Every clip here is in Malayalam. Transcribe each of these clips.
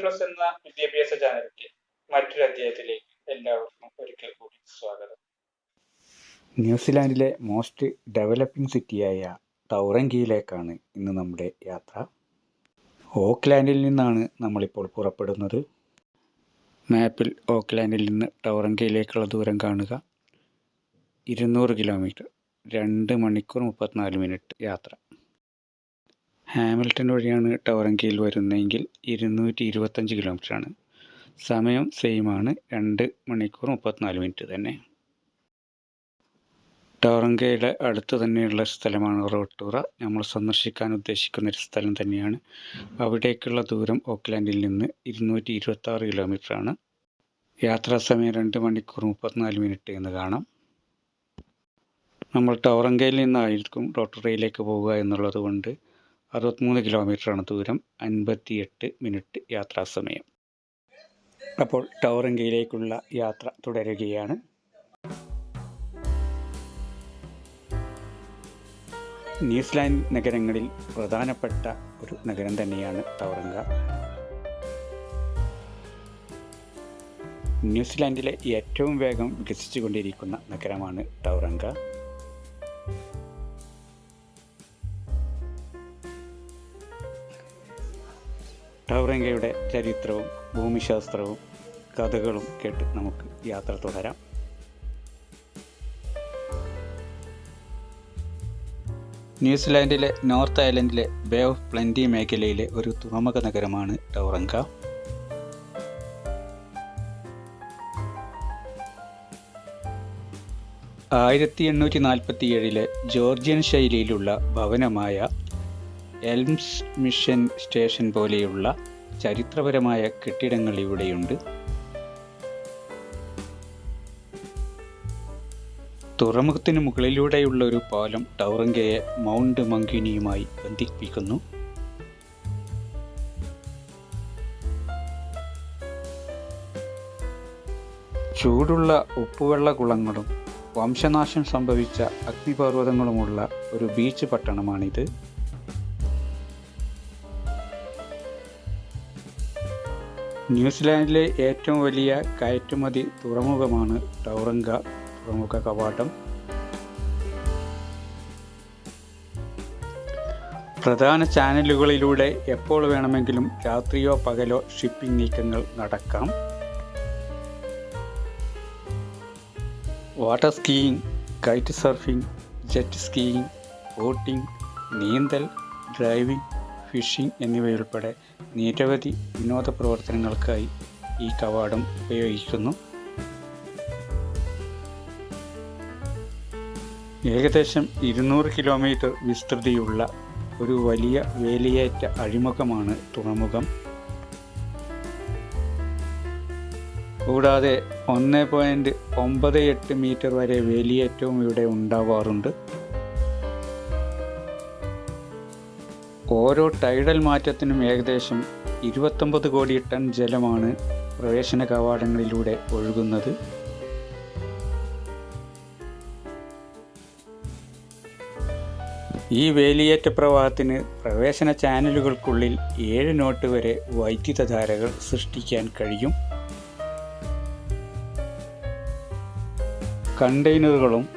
പ്ലസ് എന്ന വിദ്യാഭ്യാസ ചാനലിന്റെ മറ്റൊരു അധ്യായത്തിലേക്ക് എല്ലാവർക്കും ഒരിക്കൽ കൂടി സ്വാഗതം. ന്യൂസിലാൻഡിലെ മോസ്റ്റ് ഡെവലപ്പിംഗ് സിറ്റിയായ ടൗറങ്കിയിലേക്കാണ് ഇന്ന് നമ്മുടെ യാത്ര. ഓക്ലാൻഡിൽ നിന്നാണ് നമ്മളിപ്പോൾ പുറപ്പെടുന്നത്. മാപ്പിൽ ഓക്ലാൻഡിൽ നിന്ന് ടൗറങ്കിയിലേക്കുള്ള ദൂരം കാണുക. ഇരുന്നൂറ് കിലോമീറ്റർ രണ്ട് മണിക്കൂർ മുപ്പത്തിനാല് മിനിറ്റ് യാത്ര. ഹാമിൽട്ടൺ വഴിയാണ് ടവറങ്കിയിൽ വരുന്നതെങ്കിൽ ഇരുന്നൂറ്റി ഇരുപത്തഞ്ച് കിലോമീറ്ററാണ്. സമയം സെയിമാണ് രണ്ട് മണിക്കൂർ മുപ്പത്തിനാല് മിനിറ്റ് തന്നെ. ടവറങ്കയുടെ അടുത്ത് തന്നെയുള്ള സ്ഥലമാണ് റോട്ടൂറ. നമ്മൾ സന്ദർശിക്കാൻ ഉദ്ദേശിക്കുന്ന ഒരു സ്ഥലം തന്നെയാണ്. അവിടേക്കുള്ള ദൂരം ഓക്ലാൻഡിൽ നിന്ന് ഇരുന്നൂറ്റി ഇരുപത്തി ആറ് യാത്രാ സമയം രണ്ട് മണിക്കൂർ മുപ്പത്തിനാല് മിനിറ്റ് എന്ന് കാണാം. നമ്മൾ ടവറങ്കയിൽ നിന്നായിരിക്കും റോട്ടൂറയിലേക്ക് പോവുക എന്നുള്ളത് കൊണ്ട് അറുപത്തിമൂന്ന് കിലോമീറ്ററാണ് ദൂരം അൻപത്തിയെട്ട് മിനിറ്റ് യാത്രാസമയം അപ്പോൾ ടൗറങ്കയിലേക്കുള്ള യാത്ര തുടരുകയാണ്. ന്യൂസിലാൻഡ് നഗരങ്ങളിൽ പ്രധാനപ്പെട്ട ഒരു നഗരം തന്നെയാണ് ടൗറങ്ക ന്യൂസിലാൻഡിലെ ഏറ്റവും വേഗം വികസിച്ചുകൊണ്ടിരിക്കുന്ന നഗരമാണ് ടൗറങ്ക ടൗറങ്കയുടെ ചരിത്രവും ഭൂമിശാസ്ത്രവും കഥകളും കേട്ട് നമുക്ക് യാത്ര തുടരാം. ന്യൂസിലാൻഡിലെ നോർത്ത് ഐലൻഡിലെ ബേ ഓഫ് പ്ലന്റി മേഖലയിലെ ഒരു തുറമുഖ നഗരമാണ് ടൗറങ്ക. ആയിരത്തി എണ്ണൂറ്റി നാൽപ്പത്തി ഏഴിലെ ജോർജിയൻ ശൈലിയിലുള്ള ഭവനമായ എൽംസ് മിഷൻ സ്റ്റേഷൻ പോലെയുള്ള ചരിത്രപരമായ കെട്ടിടങ്ങൾ ഇവിടെയുണ്ട്. തുറമുഖത്തിന് മുകളിലൂടെയുള്ള ഒരു പാലം ടൗറങ്കയെ മൗണ്ട് മങ്കിനിയുമായി ബന്ധിപ്പിക്കുന്നു. ചൂടുള്ള ഉപ്പുവെള്ള കുളങ്ങളും വംശനാശം സംഭവിച്ച അഗ്നിപർവതങ്ങളുമുള്ള ഒരു ബീച്ച് പട്ടണമാണിത്. ന്യൂസിലാൻഡിലെ ഏറ്റവും വലിയ കയറ്റുമതി തുറമുഖമാണ് ടൗറങ്ക തുറമുഖ കവാടം. പ്രധാന ചാനലുകളിലൂടെ എപ്പോൾ വേണമെങ്കിലും രാത്രിയോ പകലോ ഷിപ്പിംഗ് നീക്കങ്ങൾ നടക്കാം. Water skiing kite surfing jet skiing boating നീന്തൽ ഡ്രൈവിംഗ് ഫിഷിംഗ് എന്നിവയുൾപ്പെടെ നിരവധി വിനോദ പ്രവർത്തനങ്ങൾക്കായി ഈ കവാടം ഉപയോഗിക്കുന്നു. ഏകദേശം ഇരുന്നൂറ് കിലോമീറ്റർ വിസ്തൃതിയുള്ള ഒരു വലിയ വേലിയേറ്റ അഴിമുഖമാണ് തുറമുഖം. കൂടാതെ ഒന്ന് പോയിന്റ് ഒമ്പത് എട്ട് മീറ്റർ വരെ വേലിയേറ്റവും ഇവിടെ ഉണ്ടാവാറുണ്ട്. ഓരോ ടൈഡൽ മാറ്റത്തിനും ഏകദേശം ഇരുപത്തൊമ്പത് കോടി ടൺ ജലമാണ് പ്രവേശന കവാടങ്ങളിലൂടെ ഒഴുകുന്നത്. ഈ വേലിയേറ്റ പ്രവാഹത്തിന് പ്രവേശന ചാനലുകൾക്കുള്ളിൽ ഏഴ് നോട്ട് വരെ വൈദ്യുതധാരകൾ സൃഷ്ടിക്കാൻ കഴിയും. കണ്ടെയ്നറുകളും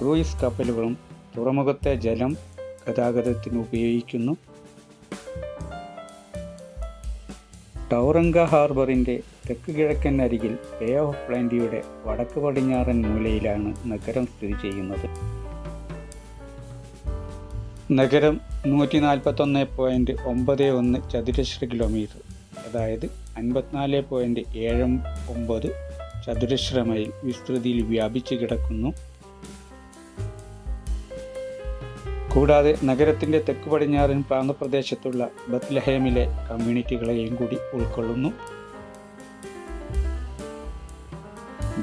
ക്രൂയിസ് കപ്പലുകളും തുറമുഖത്തെ ജലം ഗതാഗതത്തിന് ഉപയോഗിക്കുന്നു ടൗറംഗ ഹാർബറിന്റെ തെക്ക് കിഴക്കൻ അരികിൽ ബേ ഓഫ് പ്ലാന്റിയുടെ വടക്ക് പടിഞ്ഞാറൻ മൂലയിലാണ് നഗരം സ്ഥിതി ചെയ്യുന്നത്. നഗരം നൂറ്റി നാൽപ്പത്തൊന്ന് പോയിന്റ് ഒമ്പത് ഒന്ന് ചതുരശ്ര കിലോമീറ്റർ അതായത് അൻപത്തിനാല് പോയിന്റ് ഏഴ് ഒമ്പത് ചതുരശ്ര മൈൽ വിസ്തൃതിയിൽ വ്യാപിച്ചു കിടക്കുന്നു. കൂടാതെ നഗരത്തിന്റെ തെക്ക് പടിഞ്ഞാറൻ പ്രാന്തപ്രദേശത്തുള്ള ബത്ലഹേമിലെ കമ്മ്യൂണിറ്റികളെയും കൂടി ഉൾക്കൊള്ളുന്നു.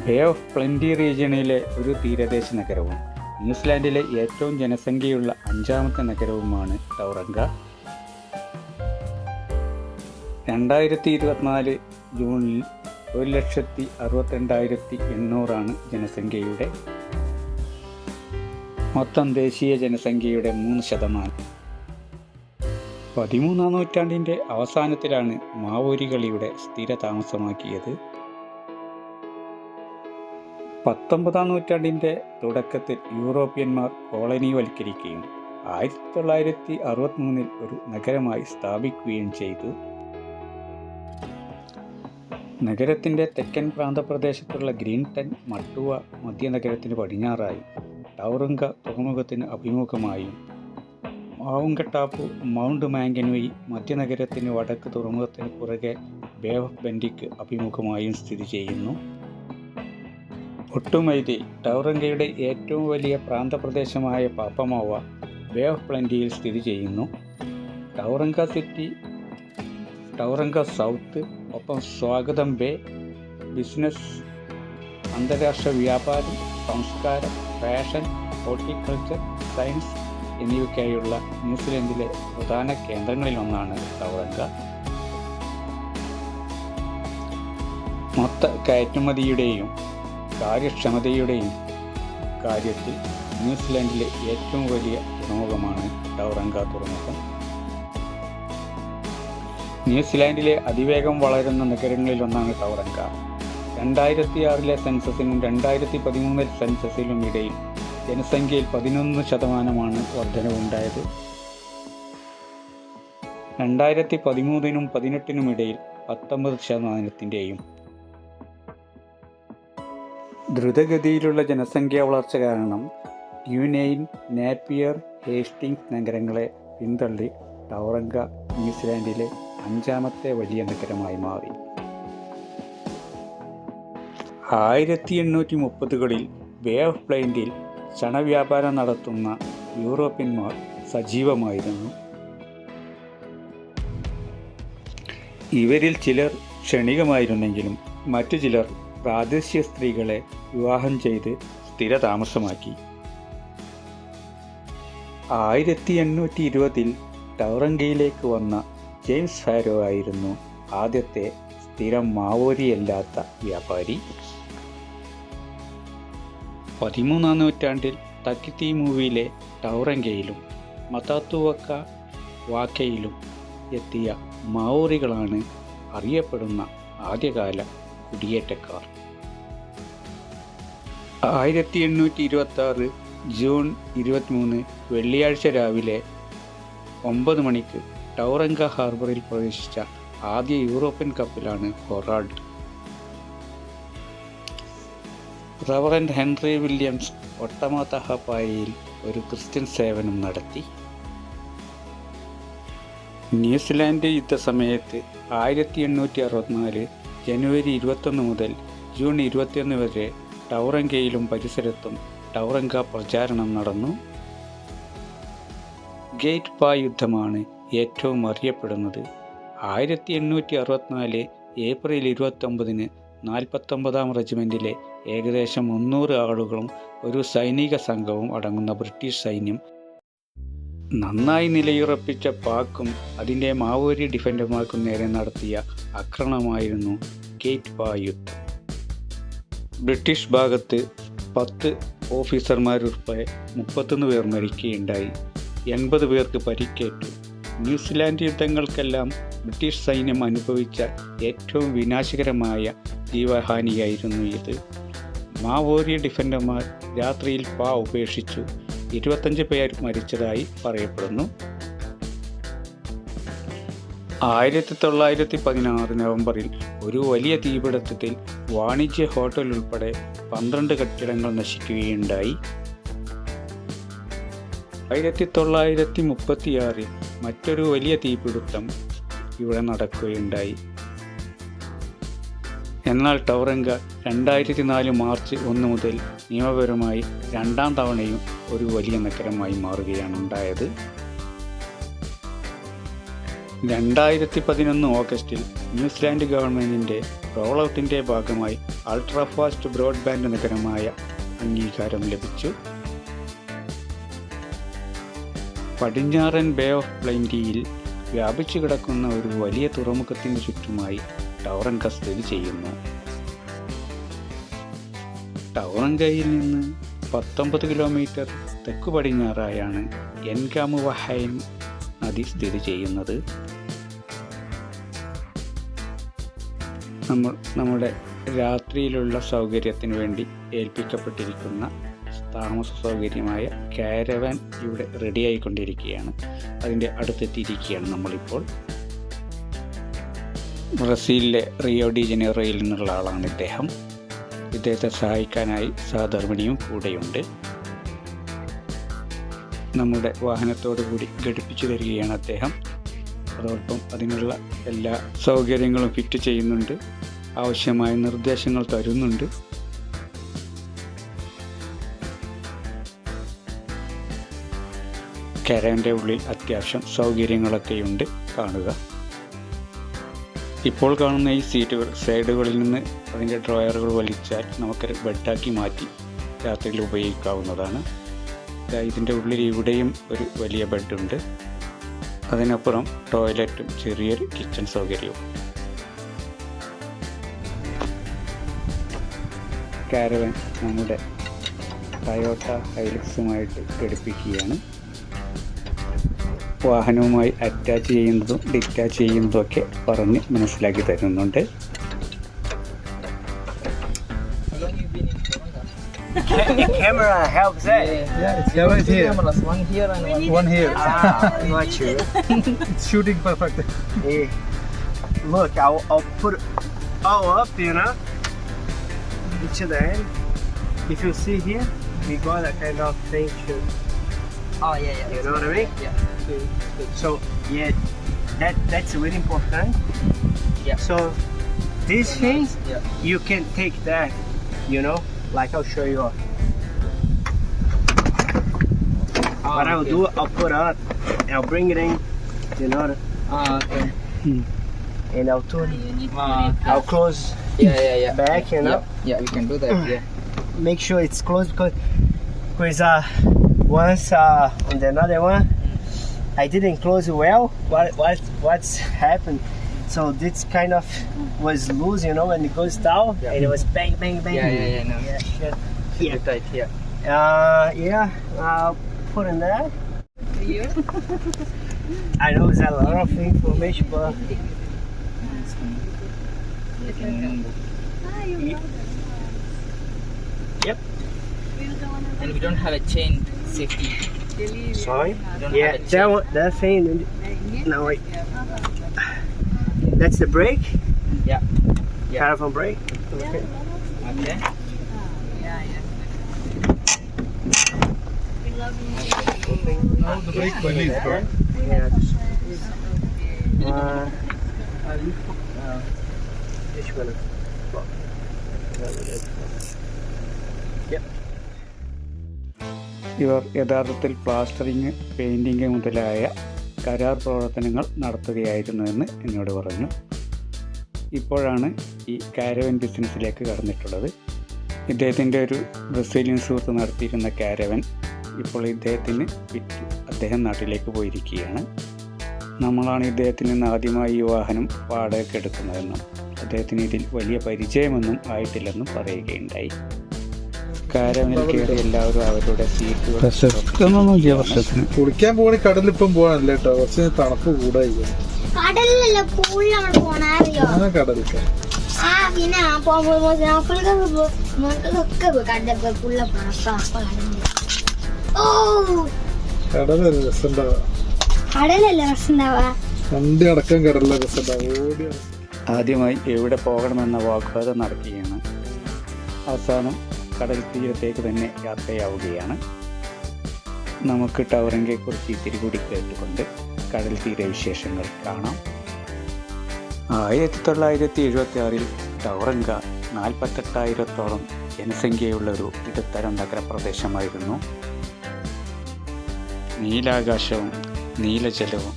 ബേ ഓഫ് പ്ലന്റി റീജിയണിലെ ഒരു തീരദേശ നഗരവും ന്യൂസിലാൻഡിലെ ഏറ്റവും ജനസംഖ്യയുള്ള അഞ്ചാമത്തെ നഗരവുമാണ് ടൗറങ്ക രണ്ടായിരത്തി ഇരുപത്തിനാല് ജൂണിൽ ഒരു ലക്ഷത്തി അറുപത്തിരണ്ടായിരത്തി എണ്ണൂറാണ് ജനസംഖ്യയുടെ മൊത്തം ദേശീയ ജനസംഖ്യയുടെ മൂന്ന് ശതമാനം. പതിമൂന്നാം നൂറ്റാണ്ടിന്റെ അവസാനത്തിലാണ് മാവോരികൾ ഇവിടെ സ്ഥിര താമസമാക്കിയത്. പത്തൊമ്പതാം നൂറ്റാണ്ടിന്റെ തുടക്കത്തിൽ യൂറോപ്യന്മാർ കോളനിവൽക്കരിക്കുകയും ആയിരത്തി തൊള്ളായിരത്തി അറുപത്തിമൂന്നിൽ ഒരു നഗരമായി സ്ഥാപിക്കുകയും ചെയ്തു. നഗരത്തിന്റെ തെക്കൻ പ്രാന്തപ്രദേശത്തുള്ള ടെൻ മട്ടുവ മധ്യനഗരത്തിന് പടിഞ്ഞാറായി. ടൗറുങ്ക തുറമുഖത്തിന് അഭിമുഖമായും മാവുങ്കട്ടാപ്പു മൗണ്ട് മാങ്കൻവി മധ്യനഗരത്തിന് വടക്ക് തുറമുഖത്തിന് പുറകെ ബേ ബെൻഡിക്ക് അഭിമുഖമായും സ്ഥിതി ചെയ്യുന്നു. ഒട്ടുമൈതി ടൗറങ്കയുടെ ഏറ്റവും വലിയ പ്രാന്തപ്രദേശമായ പാപ്പമാവ ബേ ഓഫ് സ്ഥിതി ചെയ്യുന്നു. ടൗറങ്ക സിറ്റി ടൗറങ്ക സൗത്ത് ഒപ്പം സ്വാഗതം ബേ ബിസിനസ് അന്താരാഷ്ട്ര വ്യാപാരം സംസ്കാരം ഫാഷൻ ഹോർട്ടിക്കൾച്ചർ സയൻസ് എന്നിവയ്ക്കായുള്ള ന്യൂസിലൻഡിലെ പ്രധാന കേന്ദ്രങ്ങളിലൊന്നാണ് ടൗറങ്ക മൊത്ത കയറ്റുമതിയുടെയും കാര്യക്ഷമതയുടെയും കാര്യത്തിൽ ന്യൂസിലൻഡിലെ ഏറ്റവും വലിയ തുറമുഖമാണ് ടൗറങ്ക തുറമുഖം. ന്യൂസിലാൻഡിലെ അതിവേഗം വളരുന്ന നഗരങ്ങളിലൊന്നാണ് ടൗറങ്ക രണ്ടായിരത്തി ആറിലെ സെൻസസിനും രണ്ടായിരത്തി പതിമൂന്നിൽ സെൻസസിലും ഇടയിൽ ജനസംഖ്യയിൽ പതിനൊന്ന് ശതമാനമാണ് വർധനവുണ്ടായത്. രണ്ടായിരത്തി പതിമൂന്നിനും പതിനെട്ടിനും ഇടയിൽ പത്തൊമ്പത് ശതമാനത്തിന്റെയും ദ്രുതഗതിയിലുള്ള ജനസംഖ്യാ വളർച്ച കാരണം യുനൈൻ നാപ്പിയർ ഹേസ്റ്റിംഗ്സ് നഗരങ്ങളെ പിന്തള്ളി ടൗറങ്ക ന്യൂസിലാൻഡിലെ അഞ്ചാമത്തെ വലിയ നഗരമായി മാറി. ആയിരത്തി എണ്ണൂറ്റി മുപ്പതുകളിൽ ബേ ഓഫ് പ്ലെയിന്റിൽ ചണവ്യാപാരം നടത്തുന്ന യൂറോപ്യന്മാർ സജീവമായിരുന്നു. ഇവരിൽ ചിലർ ക്ഷണികമായിരുന്നെങ്കിലും മറ്റു ചിലർ പ്രാദേശിക സ്ത്രീകളെ വിവാഹം ചെയ്ത് സ്ഥിരതാമസമാക്കി. ആയിരത്തി എണ്ണൂറ്റി ഇരുപതിൽ ടൗറങ്കയിലേക്ക് വന്ന ജെയിംസ് ഫാരോ ആയിരുന്നു ആദ്യത്തെ സ്ഥിരം മാവോരിയല്ലാത്ത വ്യാപാരി. പതിമൂന്നാം നൂറ്റാണ്ടിൽ തക്കിത്തി മൂവിയിലെ ടൗറങ്കയിലും മതാത്തുവക്ക വാക്കയിലും എത്തിയ മാവോറികളാണ് അറിയപ്പെടുന്ന ആദ്യകാല കുടിയേറ്റക്കാർ. ആയിരത്തി എണ്ണൂറ്റി ഇരുപത്തി ആറ് ജൂൺ ഇരുപത്തിമൂന്ന് വെള്ളിയാഴ്ച രാവിലെ ഒമ്പത് മണിക്ക് ടൗറങ്ക ഹാർബറിൽ പ്രവേശിച്ച ആദ്യ യൂറോപ്യൻ കപ്പിലാണ് ഹൊറാൾഡ്. റവറൻഡ് ഹെൻറി വില്യംസ് ഒട്ടമാതഹപ്പായിയിൽ ഒരു ക്രിസ്ത്യൻ സേവനം നടത്തി. ന്യൂസിലാൻഡ് യുദ്ധസമയത്ത് ആയിരത്തി എണ്ണൂറ്റി അറുപത്തിനാല് ജനുവരി ഇരുപത്തൊന്ന് മുതൽ ജൂൺ ഇരുപത്തിയൊന്ന് വരെ ടൗറങ്കയിലും പരിസരത്തും ടൗറങ്ക പ്രചാരണം നടന്നു. ഗേറ്റ് പാ യുദ്ധമാണ് ഏറ്റവും അറിയപ്പെടുന്നത്. ആയിരത്തി എണ്ണൂറ്റി അറുപത്തിനാല് ഏപ്രിൽ ഇരുപത്തൊമ്പതിന് നാൽപ്പത്തൊമ്പതാം റെജിമെന്റിലെ ഏകദേശം മുന്നൂറ് ആളുകളും ഒരു സൈനിക സംഘവും അടങ്ങുന്ന ബ്രിട്ടീഷ് സൈന്യം. നന്നായി നിലയുറപ്പിച്ച പാക്കും അതിന്റെ മാവോരി ഡിഫൻഡർമാർക്കും നേരെ നടത്തിയ ആക്രമണമായിരുന്നു കേറ്റ് പാ യുദ്ധം. ബ്രിട്ടീഷ് ഭാഗത്ത് പത്ത് ഓഫീസർമാരുൾപ്പെടെ മുപ്പത്തൊന്ന് പേർ മരിക്കുകയുണ്ടായി. എൺപത് പേർക്ക് പരിക്കേറ്റു. ന്യൂസിലാൻഡ് യുദ്ധങ്ങൾക്കെല്ലാം ബ്രിട്ടീഷ് സൈന്യം അനുഭവിച്ച ഏറ്റവും വിനാശകരമായ ജീവഹാനിയായിരുന്നു ഇത്. മാവോരി ഡിഫൻഡർമാർ രാത്രിയിൽ പാ ഉപേക്ഷിച്ചു. ഇരുപത്തഞ്ച് പേർ മരിച്ചതായി പറയപ്പെടുന്നു. ആയിരത്തി തൊള്ളായിരത്തി പതിനാറ് നവംബറിൽ ഒരു വലിയ തീപിടുത്തത്തിൽ വാണിജ്യ ഹോട്ടൽ ഉൾപ്പെടെ പന്ത്രണ്ട് കെട്ടിടങ്ങൾ നശിക്കുകയുണ്ടായി. ആയിരത്തി തൊള്ളായിരത്തി മുപ്പത്തിയാറിൽ മറ്റൊരു വലിയ തീപിടുത്തം ഇവിടെ നടക്കുകയുണ്ടായി. എന്നാൽ ടവറിംഗ രണ്ടായിരത്തി നാല് മാർച്ച് ഒന്ന് മുതൽ നിയമപരമായി രണ്ടാം തവണയും ഒരു വലിയ നഗരമായി മാറുകയാണ് ഉണ്ടായത്. രണ്ടായിരത്തി പതിനൊന്ന് ഓഗസ്റ്റിൽ ന്യൂസിലാൻഡ് ഗവൺമെന്റിന്റെ റോൾ ഔട്ടിന്റെ ഭാഗമായി അൾട്രാ ഫാസ്റ്റ് ബ്രോഡ്ബാൻഡ് നഗരമായ അംഗീകാരം ലഭിച്ചു. പടിഞ്ഞാറൻ ബേ ഓഫ് പ്ലൈന്റിയിൽ വ്യാപിച്ചു കിടക്കുന്ന ഒരു വലിയ തുറമുഖത്തിന് ചുറ്റുമായി ടൗറങ്ക സ്ഥിതി ചെയ്യുന്നു. ടൗറങ്കയിൽ നിന്ന് പത്തൊമ്പത് കിലോമീറ്റർ തെക്ക് പടിഞ്ഞാറായാണ് എൻകാമുവഹൈൻ നദി സ്ഥിതി ചെയ്യുന്നത്. നമ്മൾ നമ്മുടെ രാത്രിയിലുള്ള സൗകര്യത്തിന് വേണ്ടി ഏൽപ്പിക്കപ്പെട്ടിരിക്കുന്ന താമസ സൗകര്യമായ കാരവാൻ ഇവിടെ റെഡിയായിക്കൊണ്ടിരിക്കുകയാണ് അതിന്റെ അടുത്തെത്തിയിരിക്കുകയാണ് നമ്മളിപ്പോൾ. ബ്രസീലിലെ റിയോ ഡി ജനീറോയിൽ നിന്നുള്ള ആളാണ് ഇദ്ദേഹം. ഇദ്ദേഹത്തെ സഹായിക്കാനായി സഹധർമ്മിണിയും കൂടെയുണ്ട്. നമ്മുടെ വാഹനത്തോടു കൂടി ഘടിപ്പിച്ചു തരികയാണ് അദ്ദേഹം. അതോടൊപ്പം അതിനുള്ള എല്ലാ സൗകര്യങ്ങളും ഫിറ്റ് ചെയ്യുന്നുണ്ട്. ആവശ്യമായ നിർദ്ദേശങ്ങൾ തരുന്നുണ്ട്. കരന്റെ ഉള്ളിൽ അത്യാവശ്യം സൗകര്യങ്ങളൊക്കെയുണ്ട് കാണുക. ഇപ്പോൾ കാണുന്ന ഈ സീറ്റുകൾ സൈഡുകളിൽ നിന്ന് അതിന്റെ ഡ്രോയറുകൾ വലിച്ചാൽ നമുക്കൊരു ബെഡാക്കി മാറ്റി രാത്രിയിൽ ഉപയോഗിക്കാവുന്നതാണ്. ഇതിന്റെ ഉള്ളിൽ ഇവിടെയും ഒരു വലിയ ബെഡുണ്ട് അതിനപ്പുറം ടോയ്ലറ്റും ചെറിയൊരു കിച്ചൺ സൗകര്യവും. കാരവൻ നമ്മുടെ ടയോട്ട ഹൈലക്സുമായിട്ട് ഘടിപ്പിക്കുകയാണ്. വാഹനവുമായി അറ്റാച്ച് ചെയ്യുന്നതും ഡിറ്റാച്ച് ചെയ്യുന്നതും ഒക്കെ പറഞ്ഞ് മനസ്സിലാക്കി തരുന്നുണ്ട് camera helps that. Yeah, it's right here. Cameras, one here and one. One here. Ah, got you. It's shooting perfect. Eh, Look, I'll, I'll put it all up, you know, to the end. If you see here, we got a kind of thing to, Oh yeah, yeah. you know what I mean? Yeah. So yeah, that that's really important. Yeah. So these things, Yeah. you can take that, you know, like I'll show you. Oh, what I'll do, I'll put up, I'll bring it in, you know, Ah, okay. and I'll turn, Ah, okay. I'll close Yeah, yeah, yeah. back, you know. Yeah, yeah, we can do that. Yeah. Make sure it's closed because, because uh, once uh, on the another one, I didn't close well. What what what's happened? So this kind of was loose, you know, when it goes down, Yeah. and it was bang, bang, bang. Yeah, yeah, yeah. No. Yeah, shit. Keep it tight. Yeah. Uh, yeah, I'll put in that. I know it's a lot of information, but Yep. And we don't have a chain safety. Sorry. Yeah, that one, that thing. No wait. That's the brake. Yeah. Yeah. Caravan brake. Okay. Okay. Now the brake release, right? Yeah. Uh, which one? ഇവർ യഥാർത്ഥത്തിൽ പ്ലാസ്റ്ററിങ് പെയിന്റിങ് മുതലായ കരാർ പ്രവർത്തനങ്ങൾ നടത്തുകയായിരുന്നുവെന്ന് എന്നോട് പറഞ്ഞു. ഇപ്പോഴാണ് ഈ കാരവൻ ബിസിനസ്സിലേക്ക് കടന്നിട്ടുള്ളത്. ഇദ്ദേഹത്തിന്റെ ഒരു ബ്രസീലിയൻ സുഹൃത്ത് നടത്തിയിരുന്ന കാരവൻ ഇപ്പോൾ ഇദ്ദേഹത്തിന് വിറ്റ് അദ്ദേഹം നാട്ടിലേക്ക് പോയിരിക്കുകയാണ്. നമ്മളാണ് ഇദ്ദേഹത്തിൽ നിന്ന് ആദ്യമായി ഈ വാഹനം വാടകയ്ക്ക് എടുക്കുന്നതെന്നും അദ്ദേഹത്തിന് ഇതിൽ വലിയ പരിചയമൊന്നും ആയിട്ടില്ലെന്നും പറയുകയുണ്ടായി. കാരവനിൽ കയറി എല്ലാവരും അവരുടെ സീറ്റുകൾ പ്രശ്നത്തിന് കുളിക്കാൻ പോകണ കടലിൽ ഇപ്പം പോകാനല്ല കേട്ടോ കുറച്ച് തണുപ്പ് കൂടായി കടലിലല്ല പൂളിൽ നമ്മൾ കടലിൽ ആ പിന്നെ കടലല്ലേ രസമുണ്ടാവാ വണ്ടി അടക്കം കടലിലെ രസമുണ്ടാവും ഓടി നടക്കാം. ആദ്യമായി എവിടെ പോകണമെന്ന വാഗ്വാദം നടക്കുകയാണ്. അവസാനം കടൽ തീരത്തേക്ക് തന്നെ യാത്രയാവുകയാണ്. നമുക്ക് ടവറിങ്കയെക്കുറിച്ച് ഇത്തിരി കൂടി കേട്ടുകൊണ്ട് കടൽ തീര വിശേഷങ്ങൾ കാണാം. ആയിരത്തി തൊള്ളായിരത്തി എഴുപത്തി ആറിൽ ടവറങ്ക നാൽപ്പത്തെട്ടായിരത്തോളം ജനസംഖ്യയുള്ള ഒരു ഇടത്തരം നഗരപ്രദേശമായിരുന്നു. നീലാകാശവും നീലജലവും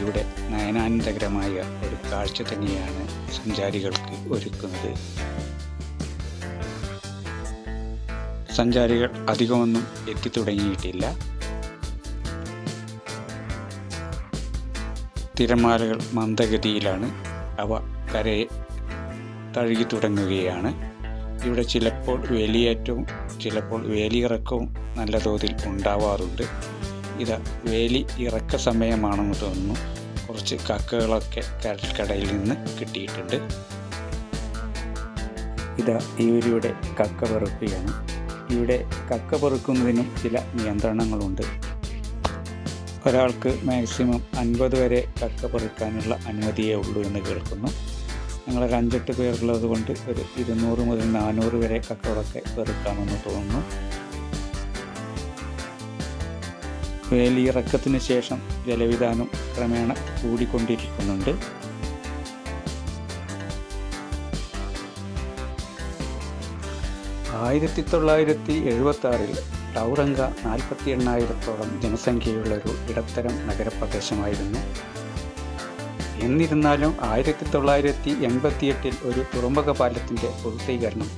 ഇവിടെ നയനാനന്ദകരമായ ഒരു കാഴ്ച തന്നെയാണ് സഞ്ചാരികൾക്ക് ഒരുക്കുന്നത്. സഞ്ചാരികൾ അധികമൊന്നും എത്തിത്തുടങ്ങിയിട്ടില്ല. തിരമാലകൾ മന്ദഗതിയിലാണ്. അവ കരയെ തഴുകി തുടങ്ങുകയാണ് ഇവിടെ ചിലപ്പോൾ വേലിയേറ്റവും ചിലപ്പോൾ വേലിയിറക്കവും നല്ല തോതിൽ ഉണ്ടാവാറുണ്ട്. ഇത് വേലി ഇറക്ക സമയമാണെന്ന് തോന്നുന്നു. കുറച്ച് കക്കകളൊക്കെ കടലിൽ നിന്ന് കിട്ടിയിട്ടുണ്ട്. ഇതാ ഈ ഒരു കക്ക പെറുക്കുകയാണ് ഇവിടെ കക്ക പെറുക്കുന്നതിനും ചില നിയന്ത്രണങ്ങളുണ്ട്. ഒരാൾക്ക് മാക്സിമം അൻപത് വരെ കക്ക പെറുക്കാനുള്ള അനുമതിയേ ഉള്ളൂ എന്ന് കേൾക്കുന്നു. ഞങ്ങളൊരു അഞ്ചെട്ട് പേരുള്ളത് കൊണ്ട് ഒരു ഇരുന്നൂറ് മുതൽ നാനൂറ് വരെ കക്കകളൊക്കെ പെറുക്കാമെന്ന് തോന്നുന്നു. വേലിയിറക്കത്തിന് ശേഷം ജലവിധാനം ക്രമേണ കൂടിക്കൊണ്ടിരിക്കുന്നുണ്ട്. ആയിരത്തി തൊള്ളായിരത്തി എഴുപത്തി ആറിൽ ടൗറങ്ക നാൽപ്പത്തി എണ്ണായിരത്തോളം ജനസംഖ്യയുള്ള ഒരു ഇടത്തരം നഗരപ്രദേശമായിരുന്നു. എന്നിരുന്നാലും ആയിരത്തി തൊള്ളായിരത്തി എൺപത്തിയെട്ടിൽ ഒരു തുറമുഖ പാലത്തിന്റെ പൂർത്തീകരണം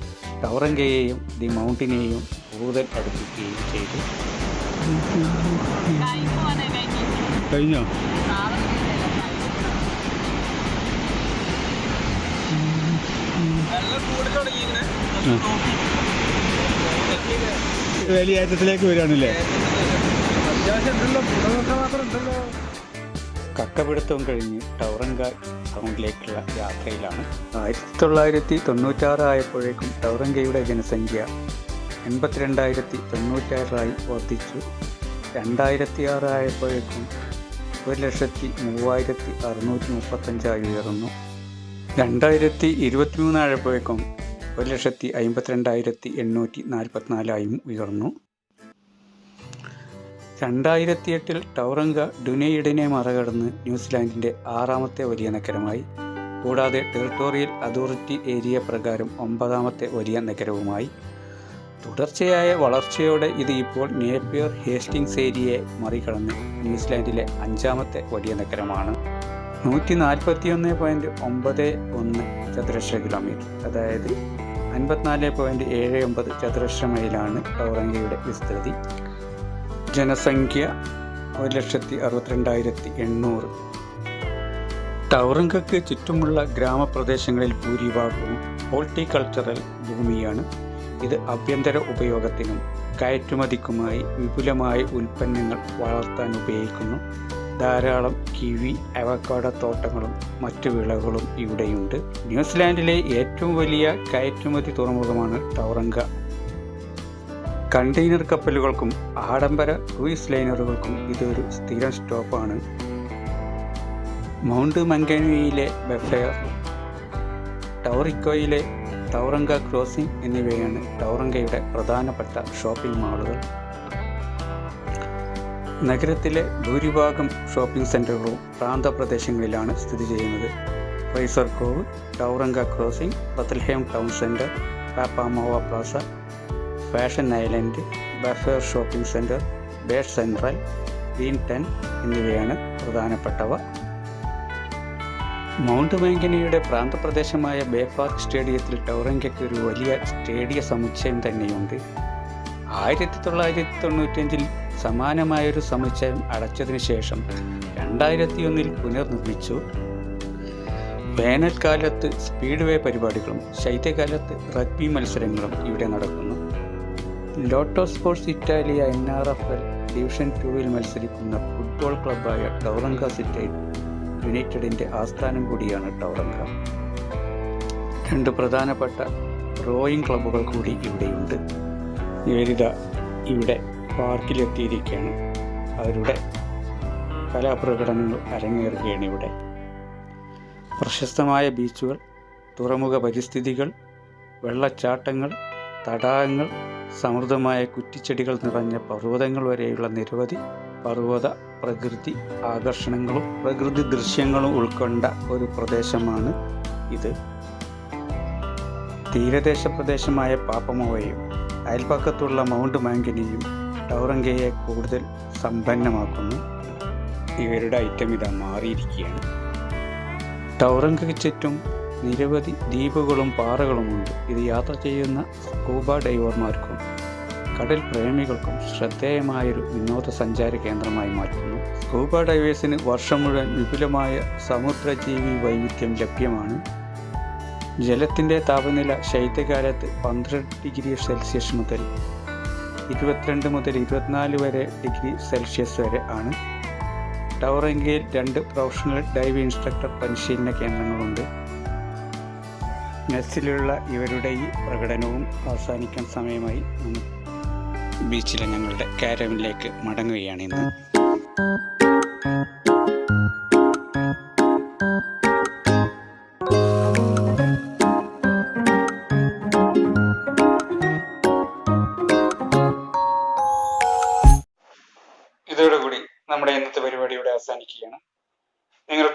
ടൗറങ്കയെയും ദി മൗണ്ടിനെയും കൂടുതൽ അടുപ്പിക്കുകയും ചെയ്തു. കഴിഞ്ഞോ? വേലിയേറ്റത്തിലേക്ക് വരികയാണല്ലേ? കക്കപിടുത്തവും കഴിഞ്ഞ് ടൗറങ്ക ടൗണിലേക്കുള്ള യാത്രയിലാണ്. ആയിരത്തി തൊള്ളായിരത്തി തൊണ്ണൂറ്റാറ് ആയപ്പോഴേക്കും ടൗറങ്കയുടെ ജനസംഖ്യ എൺപത്തിരണ്ടായിരത്തി തൊണ്ണൂറ്റാറായി വർദ്ധിച്ചു. രണ്ടായിരത്തി ആറ് ആയപ്പോഴേക്കും ഒരു ലക്ഷത്തി മൂവായിരത്തി അറുന്നൂറ്റി മുപ്പത്തഞ്ചായി ഉയർന്നു. രണ്ടായിരത്തി ഇരുപത്തിമൂന്ന് ആയപ്പോഴേക്കും ഒരു ലക്ഷത്തി അമ്പത്തിരണ്ടായിരത്തി എണ്ണൂറ്റി നാൽപ്പത്തിനാലായും ഉയർന്നു. രണ്ടായിരത്തി എട്ടിൽ ടൗറങ്ക ഡുനെയിഡിനെ മറികടന്ന് ന്യൂസിലാൻഡിന്റെ ആറാമത്തെ വലിയ നഗരമായി. കൂടാതെ ടെറിട്ടോറിയൽ അതോറിറ്റി ഏരിയ പ്രകാരം ഒമ്പതാമത്തെ വലിയ നഗരവുമായി. തുടർച്ചയായ വളർച്ചയോടെ ഇത് ഇപ്പോൾ നേപ്പിയർ ഹേസ്റ്റിങ്സ് ഏരിയയെ മറികടന്ന് ന്യൂസിലാൻഡിലെ അഞ്ചാമത്തെ വലിയ നഗരമാണ്. നൂറ്റി നാൽപ്പത്തി ഒന്ന് പോയിന്റ് ഒമ്പത് ഒന്ന് ചതുരശ്ര കിലോമീറ്റർ. അതായത് അൻപത്തിനാല് പോയിന്റ് ഏഴ് ഒമ്പത് ചതുരശ്ര മൈലാണ് ടൗറങ്കയുടെ വിസ്തൃതി. ജനസംഖ്യ ഒരു ലക്ഷത്തി അറുപത്തിരണ്ടായിരത്തി എണ്ണൂറ് ടൗറങ്കയ്ക്ക് ചുറ്റുമുള്ള ഗ്രാമപ്രദേശങ്ങളിൽ ഭൂരിഭാഗവും ഹോർട്ടിക്കൾച്ചറൽ ഭൂമിയാണ്. ഇത് ആഭ്യന്തര ഉപയോഗത്തിനും കയറ്റുമതിക്കുമായി വിപുലമായ ഉൽപ്പന്നങ്ങൾ വളർത്താൻ ഉപയോഗിക്കുന്നു ധാരാളം കിവി അവക്കാട തോട്ടങ്ങളും മറ്റു വിളകളും ഇവിടെയുണ്ട്. ന്യൂസിലാൻഡിലെ ഏറ്റവും വലിയ കയറ്റുമതി തുറമുഖമാണ് ടൗറങ്ക കണ്ടെയ്നർ കപ്പലുകൾക്കും ആഡംബര ക്രൂയിസ് ലൈനറുകൾക്കും ഇതൊരു സ്ഥിരം സ്റ്റോപ്പാണ്. മൗണ്ട് മങ്കനുയിലെ ബെഫയർ ടൗറിക്കോയിലെ ടൗറങ്ക ക്രോസിംഗ് എന്നിവയാണ് ടൗറങ്കയുടെ പ്രധാനപ്പെട്ട ഷോപ്പിംഗ് മാളുകൾ. നഗരത്തിലെ ഭൂരിഭാഗം ഷോപ്പിംഗ് സെന്ററുകളും പ്രാന്തപ്രദേശങ്ങളിലാണ് സ്ഥിതി ചെയ്യുന്നത്. Riser Cove Tauranga Crossing Bethlehem Town Centre Papamoa Plaza Fashion Island Bayfair Shopping Centre bird Central Greerton എന്നിവയാണ് പ്രധാനപ്പെട്ടവ. മൗണ്ട് മാങ്കനിയുടെ പ്രാന്തപ്രദേശമായ ബേ പാർക്ക് സ്റ്റേഡിയത്തിൽ ടൗറങ്കയ്ക്ക് ഒരു വലിയ സ്റ്റേഡിയ സമുച്ചയം തന്നെയുണ്ട്. ആയിരത്തി തൊള്ളായിരത്തി തൊണ്ണൂറ്റഞ്ചിൽ സമാനമായൊരു സമുച്ചയം അടച്ചതിനു ശേഷം രണ്ടായിരത്തി ഒന്നിൽ പുനർനിർമ്മിച്ചു. വേനൽക്കാലത്ത് സ്പീഡ് വേ പരിപാടികളും ശൈത്യകാലത്ത് റഗ്ബി മത്സരങ്ങളും ഇവിടെ നടക്കുന്നു. Lotto Sport Italia N R F L division ടൂവിൽ മത്സരിക്കുന്ന ഫുട്ബോൾ ക്ലബ്ബായ ടൗറങ്ക സിറ്റി യുണൈറ്റഡിന്റെ ആസ്ഥാനം കൂടിയാണ് ടൗറങ്ക രണ്ട് പ്രധാനപ്പെട്ട റോയിങ് ക്ലബ്ബുകൾ കൂടി ഇവിടെയുണ്ട്. ഇവരിത ഇവിടെ പാർക്കിലെത്തിയിരിക്കുകയാണ്. അവരുടെ കലാപ്രകടനങ്ങൾ അരങ്ങേറുകയാണ് ഇവിടെ. പ്രശസ്തമായ ബീച്ചുകൾ തുറമുഖ പരിസ്ഥിതികൾ വെള്ളച്ചാട്ടങ്ങൾ തടാകങ്ങൾ സമൃദ്ധമായ കുറ്റിച്ചെടികൾ നിറഞ്ഞ പർവതങ്ങൾ വരെയുള്ള നിരവധി പർവത പ്രകൃതി ആകർഷണങ്ങളും പ്രകൃതി ദൃശ്യങ്ങളും ഉൾക്കൊണ്ട ഒരു പ്രദേശമാണ് ഇത്. തീരദേശ പ്രദേശമായ പാപ്പമോവയും അയൽപക്കത്തുള്ള മൗണ്ട് മാങ്കിനിയും ടൗറങ്കയെ കൂടുതൽ സമ്പന്നമാക്കുന്നു. ഇവരുടെ ഐറ്റം ഇതാ മാറിയിരിക്കുകയാണ്. ടൗറങ്കയ്ക്ക് ചുറ്റും നിരവധി ദ്വീപുകളും പാറകളുമുണ്ട് ഇത് യാത്ര ചെയ്യുന്ന സ്കൂബ ഡൈവർമാർക്കും കടൽ പ്രേമികൾക്കും ശ്രദ്ധേയമായൊരു വിനോദസഞ്ചാര കേന്ദ്രമായി മാറ്റുന്നു. സ്കൂബ ഡൈവേഴ്സിന് വർഷം മുഴുവൻ വിപുലമായ സമുദ്രജീവി വൈവിധ്യം ലഭ്യമാണ്. ജലത്തിന്റെ താപനില ശൈത്യകാലത്ത് പന്ത്രണ്ട് ഡിഗ്രി സെൽഷ്യസ് മുതൽ ഇരുപത്തിരണ്ട് മുതൽ ഇരുപത്തിനാല് വരെ ഡിഗ്രി സെൽഷ്യസ് വരെ ആണ്. ടൗറങ്കയിൽ രണ്ട് പ്രൊഫഷണൽ ഡൈവ് ഇൻസ്ട്രക്ടർ പരിശീലന കേന്ദ്രങ്ങളുണ്ട്. മെസ്സിലുള്ള ഇവരുടെ ഈ പ്രകടനവും അവസാനിക്കാൻ സമയമായി ബീച്ചിലെ ഞങ്ങളുടെ കാരമിലേക്ക് മടങ്ങുകയാണ് ഇന്ന്.